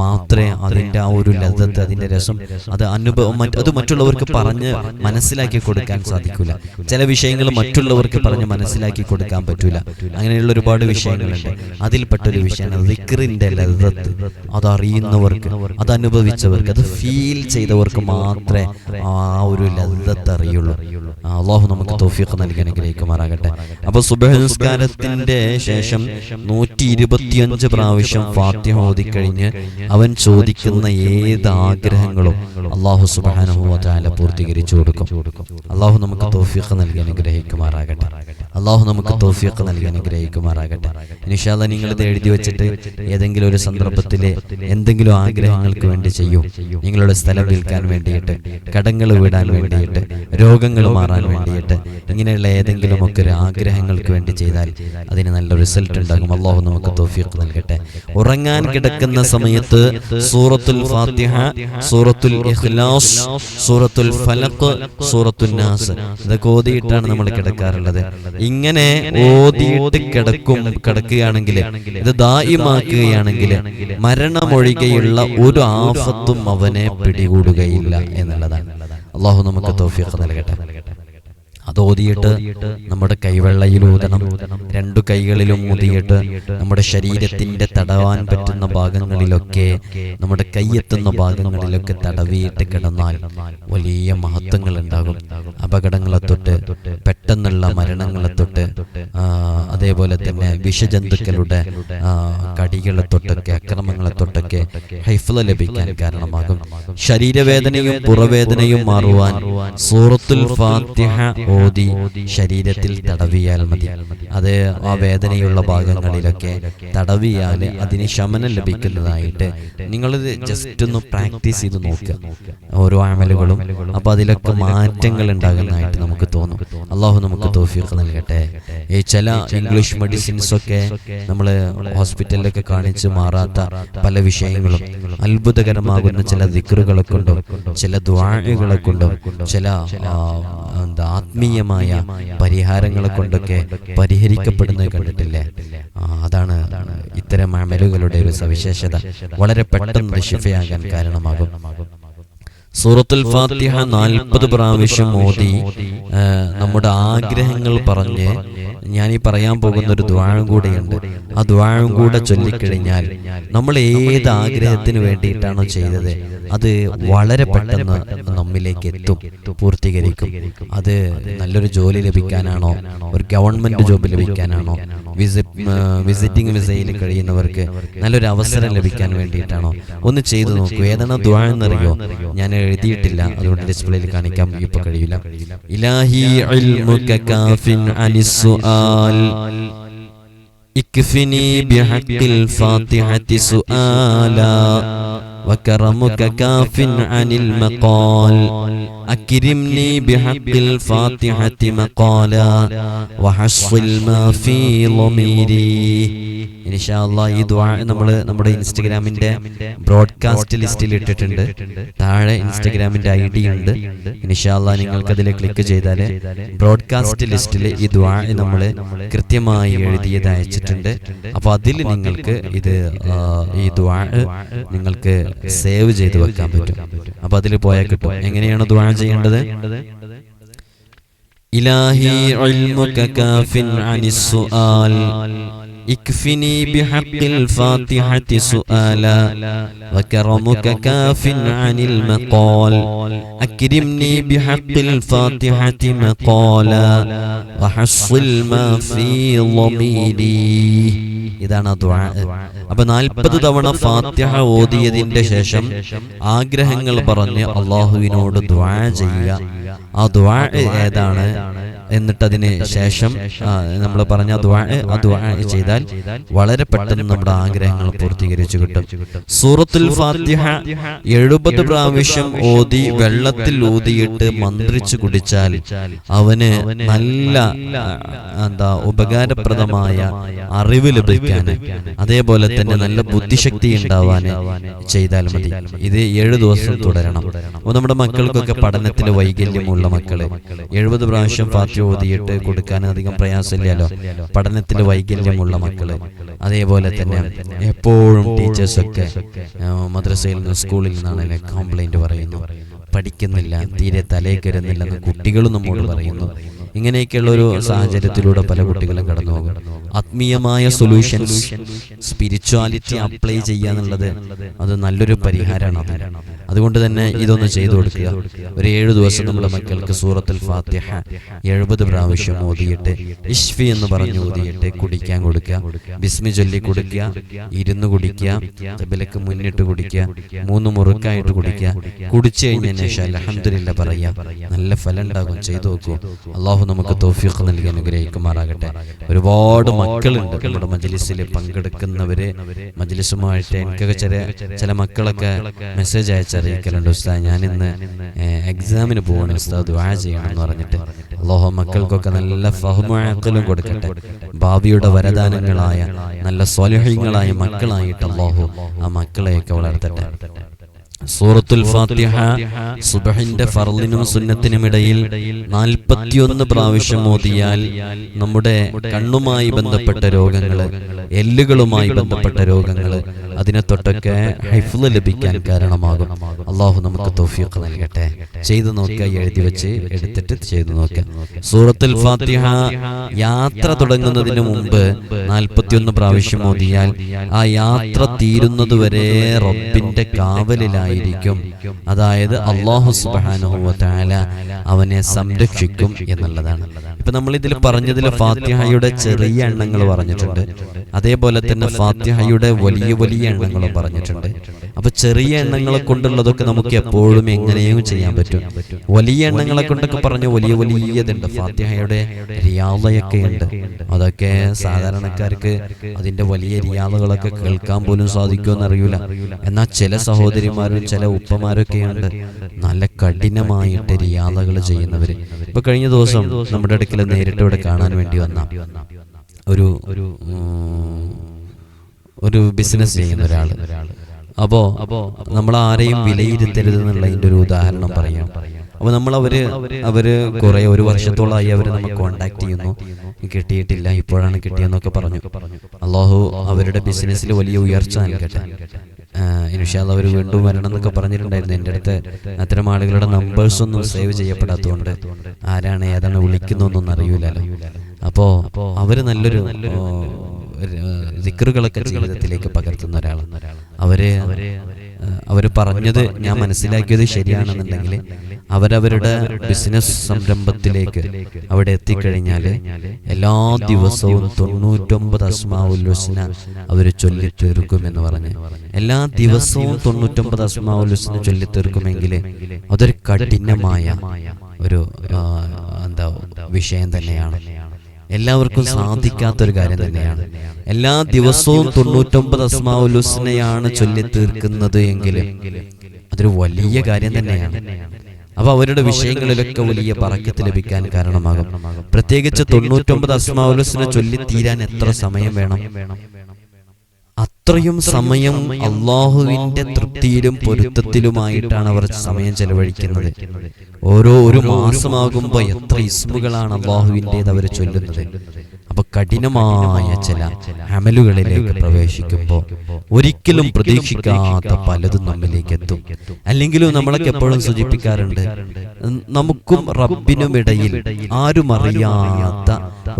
മാത്രമേ അതിന്റെ ആ ഒരു ലതത്ത് അതിന്റെ രസം അത് അനുഭവം അത് മറ്റുള്ളവർക്ക് പറഞ്ഞ് മനസ്സിലാക്കി കൊടുക്കാൻ സാധിക്കില്ല ചില വിഷയങ്ങൾ മറ്റുള്ളവർക്ക് പറഞ്ഞ് മനസ്സിലാക്കി കൊടുക്കാൻ പറ്റൂല. പറ്റൂല. അങ്ങനെയുള്ള ഒരുപാട് വിഷയങ്ങളുണ്ട്. അതിൽപ്പെട്ട ഒരു വിഷയമാണ് ദിക്റിന്റെ ലതത്ത്. അതറിയുന്നവർക്ക് അത് അനുഭവിച്ചവർക്ക് അത് ഫീൽ ചെയ്തവർക്ക് മാത്രമേ ആ ഒരു ലതത്ത് അറിയുള്ളൂ. അള്ളാഹു നമുക്ക് തോഫിയൊക്കെ നൽകി അനുഗ്രഹിക്കുമാറാകട്ടെ. അപ്പൊ സുബഹസ്കാരത്തിന്റെ ശേഷം നൂറ്റി ഇരുപത്തിയഞ്ച് പ്രാവശ്യം ഫാത്തിഹ ഓതിക്കഴിഞ്ഞ് അവൻ ചോദിക്കുന്ന ഏത് ആഗ്രഹങ്ങളും അള്ളാഹു സുബാനുഭവത്താല പൂർത്തീകരിച്ചു കൊടുക്കും. അള്ളാഹു നമുക്ക് തോഫിയൊക്കെ നൽകി അനുഗ്രഹിക്കുമാറാകട്ടെ. അള്ളാഹു നമുക്ക് തൗഫീഖ് നൽകി അനുഗ്രഹിക്കുമാറാകട്ടെ. നിഷാദ ഇത് എഴുതി വെച്ചിട്ട് ഏതെങ്കിലും ഒരു സന്ദർഭത്തിൽ എന്തെങ്കിലും ആഗ്രഹങ്ങൾക്ക് വേണ്ടി ചെയ്യൂ. നിങ്ങളുടെ സ്ഥലം വിൽക്കാൻ വേണ്ടിയിട്ട് കടങ്ങൾ വിടാൻ വേണ്ടിയിട്ട് രോഗങ്ങൾ മാറാൻ വേണ്ടിയിട്ട് ഇങ്ങനെയുള്ള ഏതെങ്കിലും ഒക്കെ ഒരു ആഗ്രഹങ്ങൾക്ക് വേണ്ടി ചെയ്താൽ അതിന് നല്ല റിസൾട്ട് ഉണ്ടാകും. അള്ളാഹു നമുക്ക് തോഫീഖ് നൽകട്ടെ. ഉറങ്ങാൻ കിടക്കുന്ന സമയത്ത് സൂറത്തുൽ ഫാത്തിഹ സൂറത്തുൽ ഇഖ്ലാസ് സൂറത്തുൽ ഫലഖ് സൂറത്തുൽ നാസ് ഇതൊക്കെ ഓതിയിട്ടാണ് നമ്മൾ കിടക്കാറുള്ളത്. ഇങ്ങനെ ഓതിയിട്ട് കിടക്കും കിടക്കുകയാണെങ്കിൽ ഇത് ദായിമാക്കുകയാണെങ്കിൽ മരണമൊഴികെയുള്ള ഒരു ആഫത്തും അവനെ പിടികൂടുകയില്ല എന്നുള്ളതാണ്. അള്ളാഹു നമുക്ക് തോഫിയൊക്കെ നൽകട്ടെ. അത് ഓതിയിട്ട് നമ്മുടെ കൈവെള്ളയിൽ ഊതണം രണ്ടു കൈകളിലും ഊതിയിട്ട് നമ്മുടെ ശരീരത്തിന്റെ തടവാൻ പറ്റുന്ന ഭാഗങ്ങളിലൊക്കെ നമ്മുടെ കൈയെത്തുന്ന ഭാഗങ്ങളിലൊക്കെ തടവിയിട്ട് കിടന്നാൽ വലിയ മഹത്വങ്ങൾ ഉണ്ടാകും അപകടങ്ങളെ തൊട്ട് പെട്ടെന്നുള്ള മരണങ്ങളെ തൊട്ട് അതേപോലെ തന്നെ വിഷജന്തുക്കളുടെ കടികളെ തൊട്ടൊക്കെ അക്രമങ്ങളെ തൊട്ടൊക്കെ ഹൈഫ്ല ലഭിക്കാൻ കാരണമാകും. ശരീരവേദനയും പുറവേദനയും മാറുവാൻ സൂറത്തുൽ ഫാത്തിഹ ഓതി ശരീരത്തിൽ തടവിയാൽ മതി. അത് ആ വേദനയുള്ള ഭാഗങ്ങളിലൊക്കെ തടവിയാൽ അതിന് ശമനം ലഭിക്കുന്നതായിട്ട് നിങ്ങളിത് ജസ്റ്റ് ഒന്ന് പ്രാക്ടീസ് ചെയ്ത് നോക്കുക. ഓരോ അമലുകളും അപ്പൊ അതിലൊക്കെ മാറ്റങ്ങൾ ഉണ്ടാകുന്നതായിട്ട് നമുക്ക് തോന്നും. അള്ളാഹു നമുക്ക് തോഫിയൊക്കെ നൽകട്ടെ. ഈ ചില ഇംഗ്ലീഷ് മെഡിസിൻസ് ഒക്കെ നമ്മൾ ഹോസ്പിറ്റലിലൊക്കെ കാണിച്ച് മാറാത്ത പല വിഷയങ്ങളും അത്ഭുതകരമാകുന്ന ചില ദിക്റുകളെ കൊണ്ടും ചില ദ്വാഴകളെ കൊണ്ടും ചില എന്താ ആത്മീയമായ പരിഹാരങ്ങളെ കൊണ്ടൊക്കെ പരിഹരിക്കപ്പെടുന്നത് കണ്ടിട്ടില്ലേ? അതാണ് ഇത്തരം അമലുകളുടെ ഒരു സവിശേഷത. വളരെ പെട്ടെന്ന് ശിഫയാകാൻ കാരണമാകും. സൂറത്തുൽ ഫാത്തിഹ നാൽപ്പത് പ്രാവശ്യം ഓതി നമ്മുടെ ആഗ്രഹങ്ങൾ പറഞ്ഞ് ഞാൻ ഈ പറയാൻ പോകുന്ന ഒരു ദ്വാഴം കൂടെയുണ്ട്. ആ ദ്വാഴം കൂടെ ചൊല്ലിക്കഴിഞ്ഞാൽ നമ്മൾ ഏത് ആഗ്രഹത്തിന് വേണ്ടിയിട്ടാണോ ചെയ്തത് അത് വളരെ പെട്ടെന്ന് നമ്മിലേക്ക് എത്തും പൂർത്തീകരിക്കും. അത് നല്ലൊരു ജോലി ലഭിക്കാനാണോ? ഒരു ഗവൺമെന്റ് ജോബ് ലഭിക്കാനാണോ? വിസിറ്റിംഗ് വിസയിൽ കഴിയുന്നവർക്ക് നല്ലൊരു അവസരം ലഭിക്കാൻ വേണ്ടിയിട്ടാണോ? ഒന്ന് ചെയ്തു നോക്കൂ. ഏതാണ് ദ്വാഴെന്നറിയോ ഞാൻ എഴുതിയിട്ടില്ല. അതുകൊണ്ട് ഡിസ്പ്ലേയിൽ കാണിക്കാൻ ഇപ്പൊ കഴിയില്ല. ഇലാഹി കാഫിൻ അനിസ്സുആൽ ഇക്ഫിനി ബിഹഖിൽ ഫാത്തിഹത്തി സുആലാ. وكرمك كاف عن المقال أكرمني بحق الفاتحة مقالا وحصل ما في ضميري ഇൻഷാല്ല ഈ ദ്വാ നമ്മൾ നമ്മുടെ ഇൻസ്റ്റഗ്രാമിന്റെ ബ്രോഡ്കാസ്റ്റ് ലിസ്റ്റിൽ ഇട്ടിട്ടുണ്ട് താഴെ ഇൻസ്റ്റഗ്രാമിന്റെ ഐ ഡി ഉണ്ട് ഇൻഷാല്ല നിങ്ങൾക്ക് അതിൽ ക്ലിക്ക് ചെയ്താൽ ബ്രോഡ്കാസ്റ്റ് ലിസ്റ്റിൽ ഈ ദ്വാ നമ്മൾ കൃത്യമായി എഴുതിയത് അയച്ചിട്ടുണ്ട് അപ്പൊ അതിൽ നിങ്ങൾക്ക് ഇത് ആ, ഈ ദ്വാ നിങ്ങൾക്ക് സേവ് ചെയ്ത് വെക്കാൻ പറ്റും അപ്പൊ അതിൽ പോയാൽ കിട്ടും എങ്ങനെയാണ് ദ്വാ ചെയ്യേണ്ടത് إلهي علمك كاف عن السؤال اكفني بحق الفاتحة سؤالا وكرمك كاف عن المقال أكرمني بحق الفاتحة مقالا وحصل ما في ضميري ഇതാണ് അപ്പൊ നാൽപ്പത് തവണ ഫാത്യഹ ഓതിയതിന്റെ ശേഷം ആഗ്രഹങ്ങൾ പറഞ്ഞ് അള്ളാഹുവിനോട് ദ്വാ ചെയ്യുക. ആ ദ്വാ ഏതാണ് എന്നിട്ടതിന് ശേഷം നമ്മൾ പറഞ്ഞ ദ്വാ ദ്വാ ചെയ്താൽ വളരെ പെട്ടെന്ന് നമ്മുടെ ആഗ്രഹങ്ങൾ പൂർത്തീകരിച്ചു കിട്ടും. സൂറത്തുൽ ഫാത്തിഹ എഴുപത് പ്രാവശ്യം ഓതി വെള്ളത്തിൽ ഊതിയിട്ട് മന്ത്രിച്ചു കുടിച്ചാൽ അവന് നല്ല എന്താ ഉപകാരപ്രദമായ അറിവ് ലഭിക്കാൻ അതേപോലെ തന്നെ നല്ല ബുദ്ധിശക്തി ഉണ്ടാവാൻ ചെയ്താൽ മതി. ഇത് ഏഴു ദിവസം തുടരണം. അപ്പൊ നമ്മുടെ മക്കൾക്കൊക്കെ പഠനത്തിൽ വൈകല്യമുള്ള മക്കൾ. എഴുപത് പ്രാവശ്യം ഫാത്തി ഓതിയിട്ട് കൊടുക്കാൻ അധികം പ്രയാസമില്ലല്ലോ. പഠനത്തിൽ വൈകല്യമുള്ള മക്കൾ. അതേപോലെ തന്നെ എപ്പോഴും ടീച്ചേഴ്സൊക്കെ മദ്രസയിൽ നിന്ന് സ്കൂളിൽ നിന്നാണ് കംപ്ലൈന്റ് പറയുന്നു. പഠിക്കുന്നില്ല തീരെ തലേ കയറുന്നില്ലെന്ന് കുട്ടികളും നമ്മോട് പറയുന്നു. ഇങ്ങനെയൊക്കെയുള്ള ഒരു സാഹചര്യത്തിലൂടെ പല കുട്ടികളും കടന്നു പോകും ആത്മീയമായ സൊല്യൂഷൻസ് സ്പിരിച്വാലിറ്റി അപ്ലൈ ചെയ്യുക എന്നുള്ളത് അത് നല്ലൊരു പരിഹാരമാണ് അതുകൊണ്ട് തന്നെ ഇതൊന്ന് ചെയ്തു കൊടുക്കുക. ഒരു ഏഴു ദിവസം നമ്മുടെ മക്കൾക്ക് സൂറത്തിൽ ഫാത്തിഹ എഴുപത് പ്രാവശ്യം ഓതിയിട്ട് ഇഷ്ഫി എന്ന് പറഞ്ഞു ഓതിയിട്ട് കുടിക്കാൻ കൊടുക്കുക. ബിസ്മി ചൊല്ലി കൊടുക്കുക. ഇരുന്ന് കുടിക്കുക. തബിലക്ക് മുന്നിട്ട് കുടിക്കുക. മൂന്ന് മുറുക്കായിട്ട് കുടിക്കുക. കുടിച്ചു കഴിഞ്ഞതിന് ശേഷം അലഹമില്ല പറയുക നല്ല ഫലം ഉണ്ടാകും. ചെയ്തു നോക്കൂ. അള്ളാഹു നമുക്ക് തോഫിയൊക്കെ നൽകി അനുഗ്രഹിക്കുമാറാകട്ടെ. ഒരുപാട് മക്കളുണ്ട്. നമ്മുടെ മജ്ലിസിൽ പങ്കെടുക്കുന്നവര് മജ്ലിസുമായിട്ട് എനിക്കൊക്കെ ചില ചില മക്കളൊക്കെ മെസ്സേജ് അയച്ചറിയിക്കലുണ്ട് ഉസ്താദ് ഞാൻ ഇന്ന് എക്സാമിന് പോവാണ്. ഉസ്താദ് ദുആ ചെയ്യണം എന്ന് പറഞ്ഞിട്ട്. അള്ളാഹു മക്കൾക്കൊക്കെ നല്ല ഫഹുമാക്കലും കൊടുക്കട്ടെ. ഭാവിയുടെ വരദാനങ്ങളായ നല്ല സ്വലഹ്യങ്ങളായ മക്കളായിട്ട് അള്ളാഹു ആ മക്കളെയൊക്കെ വളർത്തട്ടെ. സൂറത്തുൽ ഫാത്തിഹ സുബഹിന്റെ ഫർലിനും സുന്നത്തിനും ഇടയിൽ നാൽപ്പത്തിയൊന്ന് പ്രാവശ്യം ഓതിയാൽ നമ്മുടെ കണ്ണുമായി ബന്ധപ്പെട്ട രോഗങ്ങൾ എല്ലുകളുമായി ബന്ധപ്പെട്ട രോഗങ്ങൾ അതിനെ തൊട്ടൊക്കെ ഹൈഫുൽ ലഭിക്കാൻ കാരണമാകും. അള്ളാഹു നമുക്ക് തോഫിയൊക്കെ നൽകട്ടെ. ചെയ്തു നോക്കുക എഴുതി വെച്ച് എടുത്തിട്ട് ചെയ്തു നോക്കുക സൂറത്തുൽ ഫാത്തിഹ യാത്ര തുടങ്ങുന്നതിന് മുമ്പ് നാൽപ്പത്തിയൊന്ന് പ്രാവശ്യം ഓതിയാൽ ആ യാത്ര തീരുന്നതുവരെ റബ്ബിന്റെ കാവലിലായിരിക്കും. അതായത് അള്ളാഹു സുബാനുഹുല അവനെ സംരക്ഷിക്കും എന്നുള്ളതാണ്. ഇപ്പൊ നമ്മൾ ഇതിൽ പറഞ്ഞതിൽ ഫാത്തിഹയുടെ ചെറിയ എണ്ണങ്ങൾ പറഞ്ഞിട്ടുണ്ട്. അതേപോലെ തന്നെ ഫാത്തിഹയുടെ വലിയ വലിയ എണ്ണങ്ങളും പറഞ്ഞിട്ടുണ്ട്. അപ്പൊ ചെറിയ എണ്ണങ്ങളെ കൊണ്ടുള്ളതൊക്കെ നമുക്ക് എപ്പോഴും എങ്ങനെയും ചെയ്യാൻ പറ്റും. വലിയ എണ്ണങ്ങളെ കൊണ്ടൊക്കെ പറഞ്ഞ വലിയ വലിയതുണ്ട്. ഫാത്തിഹയുടെ റിയാദയൊക്കെ ഉണ്ട്. അതൊക്കെ സാധാരണക്കാർക്ക് അതിന്റെ വലിയ റിയാദകളൊക്കെ കേൾക്കാൻ പോലും സാധിക്കുമെന്ന് അറിയൂല. എന്നാൽ ചില സഹോദരിമാരും ചില ഉപ്പമാരൊക്കെ ഉണ്ട് നല്ല കഠിനമായിട്ട് റിയാദകൾ ചെയ്യുന്നവര്. ഇപ്പൊ കഴിഞ്ഞ ദിവസം നമ്മുടെ അടുക്കൽ നേരിട്ട് ഇവിടെ കാണാൻ വേണ്ടി വന്ന ഒരു ഒരു ഒരു ബിസിനസ് ചെയ്യുന്ന ഒരാൾ അപ്പോ അപ്പോ നമ്മൾ ആരെയും വിലയിരുത്തരുത് എന്നുള്ളതിന്റെ ഒരു ഉദാഹരണം പറയാം. അപ്പൊ നമ്മൾ അവർ അവർ കുറെ ഒരു വർഷത്തോളമായി അവർ നമ്മൾ കോണ്ടാക്ട് ചെയ്യുന്നു. കിട്ടിയിട്ടില്ല ഇപ്പോഴാണ് കിട്ടിയെന്നൊക്കെ പറഞ്ഞു. അള്ളാഹു അവരുടെ ബിസിനസ്സിൽ വലിയ ഉയർച്ച നൽകട്ടെ. ഇൻഷാല്ല അവർ വീണ്ടും വരണം എന്നൊക്കെ പറഞ്ഞിട്ടുണ്ടായിരുന്നു. എന്റെ അടുത്ത് അത്തരം ആളുകളുടെ നമ്പേഴ്സ് ഒന്നും സേവ് ചെയ്യപ്പെടാത്തതുകൊണ്ട്. ആരാണ് ഏതാണ് വിളിക്കുന്നൊന്നും അറിയൂലല്ലോ അപ്പോ അവർ നല്ലൊരു ദിക്കറുകളൊക്കെ ജീവിതത്തിലേക്ക് പകർത്തുന്ന ഒരാളാണ്. അവർ അവർ പറഞ്ഞത് ഞാൻ മനസ്സിലാക്കിയത് ശരിയാണെന്നുണ്ടെങ്കിൽ അവരവരുടെ ബിസിനസ് സംരംഭത്തിലേക്ക് അവിടെ എത്തിക്കഴിഞ്ഞാൽ എല്ലാ ദിവസവും തൊണ്ണൂറ്റൊമ്പത് അസ്മാവുൽ ഹുസ്ന അവർ ചൊല്ലിത്തീർക്കുമെന്ന് പറഞ്ഞ്. എല്ലാ ദിവസവും തൊണ്ണൂറ്റൊമ്പത് അസ്മാവുൽ ഹുസ്ന ചൊല്ലിത്തീർക്കുമെങ്കിൽ അതൊരു കഠിനമായ ഒരു എന്താ വിഷയം തന്നെയാണ്. എല്ലാവർക്കും സാധിക്കാത്തൊരു കാര്യം തന്നെയാണ്. എല്ലാ ദിവസവും തൊണ്ണൂറ്റൊമ്പത് അസ്മാവുൽ ഹുസ്നയാണ് ചൊല്ലി തീർക്കുന്നത് എങ്കിലും അതൊരു വലിയ കാര്യം തന്നെയാണ്. അപ്പൊ അവരുടെ വിഷയങ്ങളിലൊക്കെ വലിയ പറക്കത്ത് ലഭിക്കാൻ കാരണമാകും. പ്രത്യേകിച്ച് തൊണ്ണൂറ്റൊമ്പത് അസ്മാവുലുസിനെ ചൊല്ലി തീരാൻ എത്ര സമയം വേണം? അത്രയും സമയം അള്ളാഹുവിന്റെ തൃപ്തിയിലും പൊരുത്തത്തിലുമായിട്ടാണ് അവർ സമയം ചെലവഴിക്കുന്നത്. ഓരോ ഒരു മാസമാകുമ്പോൾ എത്ര ഇസ്മുകളാണ് അള്ളാഹുവിന്റെത് അവർ ചൊല്ലുന്നത്. അപ്പൊ കഠിനമായ ചില അമലുകളിലേക്ക് പ്രവേശിക്കുമ്പോൾ ഒരിക്കലും പ്രതീക്ഷിക്കാത്ത പലതും നമ്മിലേക്ക് എത്തും. അല്ലെങ്കിലും നമ്മളൊക്കെ എപ്പോഴും സൂചിപ്പിക്കാറുണ്ട് നമുക്കും റബ്ബിനും ഇടയിൽ ആരും അറിയാത്ത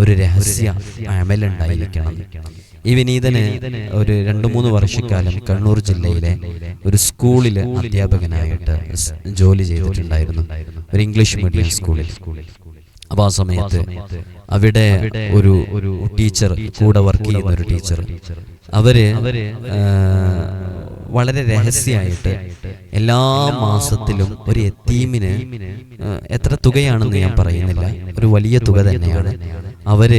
ഒരു രഹസ്യ അമലുണ്ടായിരിക്കണം. ഈ വിനീതന് ഒരു രണ്ടു മൂന്ന് വർഷക്കാലം കണ്ണൂർ ജില്ലയിലെ ഒരു സ്കൂളിൽ അധ്യാപകനായിട്ട് ജോലി ചെയ്തിട്ടുണ്ടായിരുന്നു. ഒരു ഇംഗ്ലീഷ് മീഡിയം സ്കൂളിൽ. അപ്പൊ ആ സമയത്ത് അവിടെ ഒരു ഒരു ടീച്ചർ കൂടെ വർക്ക് ചെയ്യുന്ന ഒരു ടീച്ചർ. അവർ വളരെ രഹസ്യമായിട്ട് എല്ലാ മാസത്തിലും ഒരു എത്തീമിന് എത്ര തുകയാണെന്ന് ഞാൻ പറയുന്നില്ല. ഒരു വലിയ തുക തന്നെയാണ്. അവർ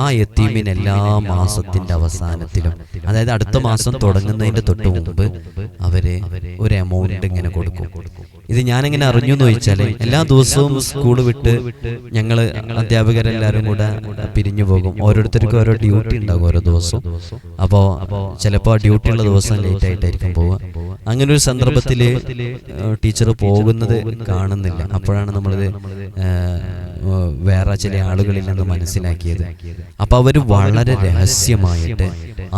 ആ എത്തീമിന് എല്ലാ മാസത്തിന്റെ അവസാനത്തിലും അതായത് അടുത്ത മാസം തുടങ്ങുന്നതിന്റെ തൊട്ട് മുമ്പ് അവർ ഒരു എമൗണ്ട് ഇങ്ങനെ കൊടുക്കും. ഇത് ഞാൻ എങ്ങനെ അറിഞ്ഞു എന്ന് ചോദിച്ചാൽ എല്ലാ ദിവസവും സ്കൂൾ വിട്ട് ഞങ്ങൾ അധ്യാപകരെല്ലാരും കൂടെ പിരിഞ്ഞു പോകും. ഓരോരുത്തർക്കും ഓരോ ഡ്യൂട്ടി ഉണ്ടാകും ഓരോ ദിവസവും അപ്പോ ചിലപ്പോ ഡ്യൂട്ടി ഉള്ള ദിവസം ലേറ്റ് ആയിട്ടായിരിക്കും പോവുക. അങ്ങനെ ഒരു സന്ദർഭത്തിൽ ടീച്ചർ പോകുന്നത് കാണുന്നില്ല. അപ്പോഴാണ് നമ്മളിത് വേറെ ചില ആളുകളിൽ നിന്ന് മനസ്സിലാക്കിയത്. അപ്പൊ അവർ വളരെ രഹസ്യമായിട്ട്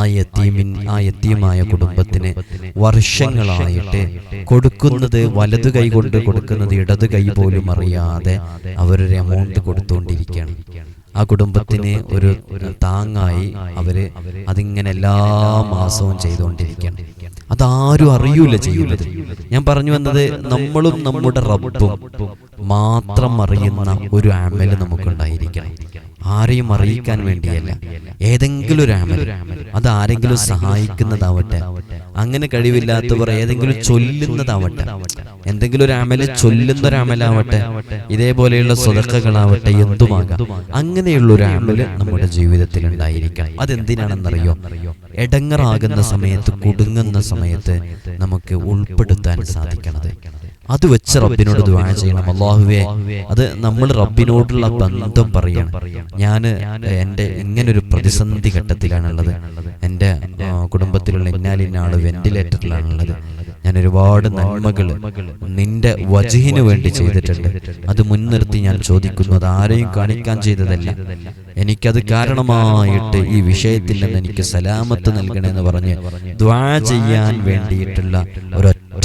ആ യത്തീമിൻ ആ യത്തീമായ കുടുംബത്തിന് വർഷങ്ങളായിട്ട് കൊടുക്കുന്നത് വലതു കൈ കൊണ്ട് കൊടുക്കുന്നത് ഇടത് കൈ പോലും അറിയാതെ അവരൊരു എമൗണ്ട് കൊടുത്തുകൊണ്ടിരിക്കുകയാണ് ആ കുടുംബത്തിന് ഒരു താങ്ങായി അവർ അതിങ്ങനെ എല്ലാ മാസവും ചെയ്തുകൊണ്ടിരിക്കുകയാണ് അതാരും അറിയൂല ചെയ്യുന്നത്. ഞാൻ പറഞ്ഞു വന്നത് നമ്മളും നമ്മുടെ റബ്ബും മാത്രം അറിയുന്ന ഒരു ആമൽ നമുക്കുണ്ടായിരിക്കണം. ആരെയും അറിയിക്കാൻ വേണ്ടിയല്ല. ഏതെങ്കിലും ഒരു അമല. അത് ആരെങ്കിലും സഹായിക്കുന്നതാവട്ടെ. അങ്ങനെ കഴിവില്ലാത്തവർ ഏതെങ്കിലും ചൊല്ലുന്നതാവട്ടെ. എന്തെങ്കിലും ഒരു അമൽ ചൊല്ലുന്ന ഒരു അമലാവട്ടെ ഇതേപോലെയുള്ള സ്വതക്കകളാവട്ടെ എന്തുമാകാം. അങ്ങനെയുള്ള ഒരു അമൽ നമ്മുടെ ജീവിതത്തിൽ ഉണ്ടായിരിക്കണം അതെന്തിനാണെന്നറിയോ? എടങ്ങറാകുന്ന സമയത്ത് കുടുങ്ങുന്ന സമയത്ത് നമുക്ക് ഉൾപ്പെടുത്താൻ സാധിക്കണത്. അത് വെച്ച് റബ്ബിനോട് ദുആ ചെയ്യണം. അള്ളാഹുവേ അത് നമ്മൾ റബ്ബിനോടുള്ള ബന്ധം പറയണം. ഞാൻ എന്റെ ഇങ്ങനൊരു പ്രതിസന്ധി ഘട്ടത്തിലാണുള്ളത്. എന്റെ കുടുംബത്തിലുള്ള കുടുംബത്തിലുള്ള ഇന്നാലിന്നാൾ വെന്റിലേറ്ററിലാണുള്ളത് ഞാൻ ഒരുപാട് നന്മകൾ നിന്റെ വജഹിന് വേണ്ടി ചെയ്തിട്ടുണ്ട്. അത് മുൻനിർത്തി ഞാൻ ചോദിക്കുന്നു അത് ആരെയും കാണിക്കാൻ ചെയ്തതല്ല. എനിക്കത് കാരണമായിട്ട് ഈ വിഷയത്തിൽ നിന്ന് എനിക്ക് സലാമത്ത് നൽകണമെന്ന് പറഞ്ഞ് ദ്വാ ചെയ്യാൻ വേണ്ടിയിട്ടുള്ള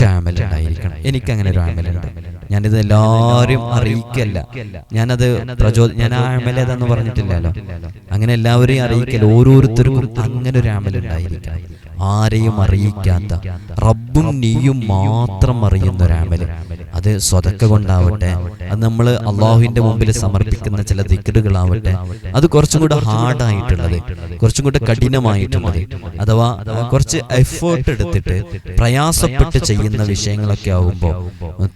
ഒരൊറ്റ എനിക്ക് എനിക്കങ്ങനെ ഒരു ആമലുണ്ട്. ഞാനിത് എല്ലാവരും അറിയിക്കല്ല. ഞാനത് പ്രചോ ഞാൻ ആ ആമലേതെന്ന് പറഞ്ഞിട്ടില്ലല്ലോ. അങ്ങനെ എല്ലാവരെയും അറിയിക്കല്ല. ഓരോരുത്തർക്കും അങ്ങനെ ഒരു ആമലുണ്ടായിരിക്കണം. ആരെയും അറിയിക്കാത്ത റബ്ബും നീയും മാത്രം അറിയുന്ന ഒരു അത് സ്വതക്ക കൊണ്ടാവട്ടെ അത് നമ്മൾ അള്ളാഹുവിന്റെ മുമ്പിൽ സമർപ്പിക്കുന്ന ചില ദിക്കറുകളാവട്ടെ അത് കുറച്ചും കൂടെ ഹാർഡായിട്ടുള്ളത് കുറച്ചും കൂടെ കഠിനമായിട്ടുള്ളത് അഥവാ കുറച്ച് എഫേർട്ട് എടുത്തിട്ട് പ്രയാസപ്പെട്ട് ചെയ്യുന്ന വിഷയങ്ങളൊക്കെ ആകുമ്പോൾ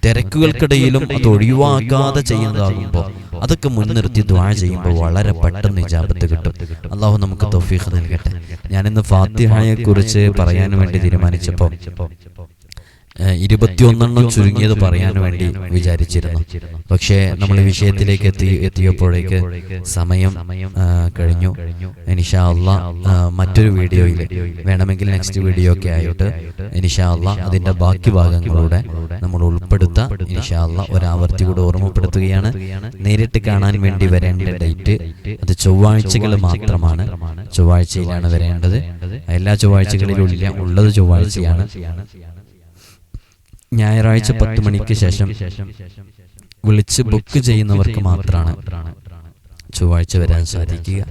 തിരക്കുകൾക്കിടയിലും അത് ഒഴിവാക്കാതെ ചെയ്യുന്നതാകുമ്പോൾ അതൊക്കെ മുൻനിർത്തി ദ്വാ ചെയ്യുമ്പോൾ വളരെ പെട്ടെന്ന് ഇജാബത്ത് കിട്ടും. അള്ളാഹു നമുക്ക് തൗഫീഖ് നൽകട്ടെ. ഞാനിന്ന് ഫാത്തിഹയെ കുറിച്ച് പറയാൻ വേണ്ടി തീരുമാനിച്ചപ്പോൾ ഇരുപത്തിയൊന്നെണ്ണം ചുരുങ്ങിയത് പറയാൻ വേണ്ടി വിചാരിച്ചിരുന്നു. പക്ഷേ നമ്മൾ വിഷയത്തിലേക്ക് എത്തി എത്തിയപ്പോഴേക്ക് സമയം കഴിഞ്ഞു. എനിഷാ അള്ളാ മറ്റൊരു വീഡിയോയിൽ വേണമെങ്കിൽ നെക്സ്റ്റ് വീഡിയോ ഒക്കെ ആയിട്ട് എനിഷാ അതിന്റെ ബാക്കി ഭാഗങ്ങളുടെ നമ്മൾ ഉൾപ്പെടുത്താം എനിഷാ അള്ളാ ഒരാവർത്തി കൂടെ ഓർമ്മപ്പെടുത്തുകയാണ്. നേരിട്ട് കാണാൻ വേണ്ടി വരേണ്ട ഡേറ്റ് അത് ചൊവ്വാഴ്ചകൾ മാത്രമാണ്. ചൊവ്വാഴ്ചയിലാണ് വരേണ്ടത്. എല്ലാ ചൊവ്വാഴ്ചകളിലും ഇല്ല ഉള്ളത് ചൊവ്വാഴ്ചയാണ്. ഞായറാഴ്ച പത്ത് മണിക്ക് ശേഷം വിളിച്ച് ബുക്ക് ചെയ്യുന്നവർക്ക് മാത്രമാണ് ചൊവ്വാഴ്ച വരാൻ സാധിക്കുക.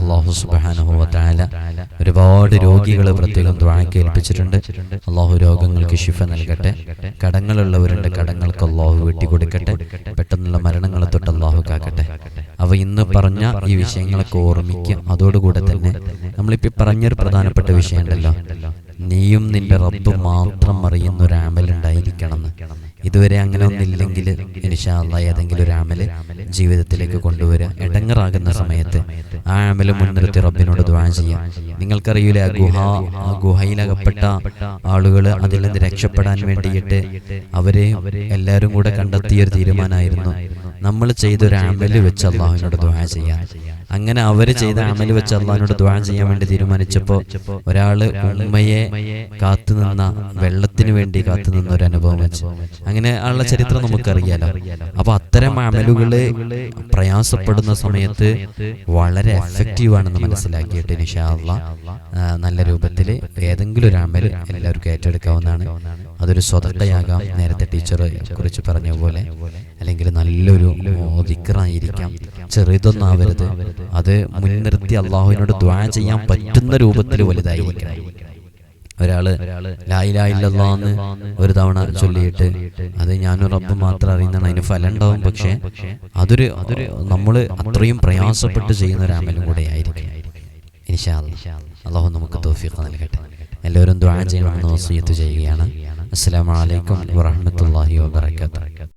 അള്ളാഹു തആല ഒരുപാട് രോഗികൾ പ്രത്യേകം ദ്വാഴയ്ക്ക് ഏൽപ്പിച്ചിട്ടുണ്ട് അള്ളാഹു രോഗങ്ങൾക്ക് ശിഫ നൽകട്ടെ. കടങ്ങളുള്ളവരുണ്ട്. കടങ്ങൾക്ക് അള്ളാഹു വെട്ടി കൊടുക്കട്ടെ പെട്ടെന്നുള്ള മരണങ്ങളെ തൊട്ട് അള്ളാഹു കാക്കട്ടെ. അവ ഇന്ന് പറഞ്ഞ ഈ വിഷയങ്ങളൊക്കെ ഓർമ്മിക്കുക. അതോടുകൂടെ തന്നെ നമ്മളിപ്പോൾ പറഞ്ഞൊരു പ്രധാനപ്പെട്ട വിഷയം ഉണ്ടല്ലോ നീയും നിന്റെ റബ്ബ് മാത്രം അറിയുന്ന ഒരു ആമൽ ഉണ്ടായിരിക്കണം ഇതുവരെ അങ്ങനെ ഒന്നില്ലെങ്കിൽ ഇനിഷാല്ല ഏതെങ്കിലും ഒരു ആമൽ ജീവിതത്തിലേക്ക് കൊണ്ടുവരിക. ഇടങ്ങറാകുന്ന സമയത്ത് ആ ആമൽ മുൻനിർത്തി റബ്ബിനോട് ദ്വാ ചെയ്യാം നിങ്ങൾക്കറിയില്ല ആ ഗുഹ ആ ഗുഹയിലകപ്പെട്ട ആളുകൾ അതിൽ നിന്ന് രക്ഷപ്പെടാൻ വേണ്ടിയിട്ട് അവരെ എല്ലാവരും കൂടെ കണ്ടെത്തിയ ഒരു തീരുമാനമായിരുന്നു. നമ്മൾ ചെയ്തൊരു ആമൽ വെച്ച് അള്ളാഹുവിനോട് ദ്വാ ചെയ്യാം അങ്ങനെ അവർ ചെയ്ത അമൽ വെച്ച് അള്ളാഹിനോട് ദ്വാ ചെയ്യാൻ വേണ്ടി തീരുമാനിച്ചപ്പോ ഒരാൾ ഉമ്മയെ കാത്തുനിന്ന വെള്ളത്തിന് വേണ്ടി കാത്തുനിന്ന ഒരു അനുഭവം വെച്ച്. അങ്ങനെ ഉള്ള ചരിത്രം നമുക്കറിയാലോ. അപ്പൊ അത്തരം അമലുകൾ പ്രയാസപ്പെടുന്ന സമയത്ത് വളരെ എഫക്റ്റീവ് ആണെന്ന് മനസ്സിലാക്കിയിട്ട് നിഷാ അള്ളാ നല്ല രൂപത്തിൽ ഏതെങ്കിലും ഒരു അമൽ എല്ലാവർക്കും ഏറ്റെടുക്കാവുന്നതാണ്. അതൊരു സ്വതക്കയാകാം നേരത്തെ ടീച്ചർ കുറിച്ച് പറഞ്ഞ പോലെ അല്ലെങ്കിൽ നല്ലൊരു ദിക്കറായിരിക്കാം ചെറുതൊന്നാവരുത്. അത് മുൻനിർത്തി അള്ളാഹുവിനോട് ദ്വാ ചെയ്യാൻ പറ്റുന്ന രൂപത്തിൽ വലുതായിരിക്കണം ഒരാൾ ലായിലായില്ലെന്ന് ഒരു തവണ ചൊല്ലിയിട്ട് അത് ഞാനും റബ്ബ് മാത്രം അറിയുന്നതാണ്. അതിന് ഫലം ഉണ്ടാവും പക്ഷേ അതൊരു അതൊരു നമ്മൾ അത്രയും പ്രയാസപ്പെട്ട് ചെയ്യുന്ന ഒരു അമലും കൂടെ ആയിരിക്കും ഇൻഷാ. അള്ളാഹു നമുക്ക് തോഫീഖ് നൽകട്ടെ. എല്ലാവരും ദ്വാ ചെയ്യണമെന്ന് വസീയത്ത് ചെയ്യുകയാണ്. അസ്സലാമു അലൈക്കും വറഹ്മത്തുള്ളാഹി വബറകാതുഹു.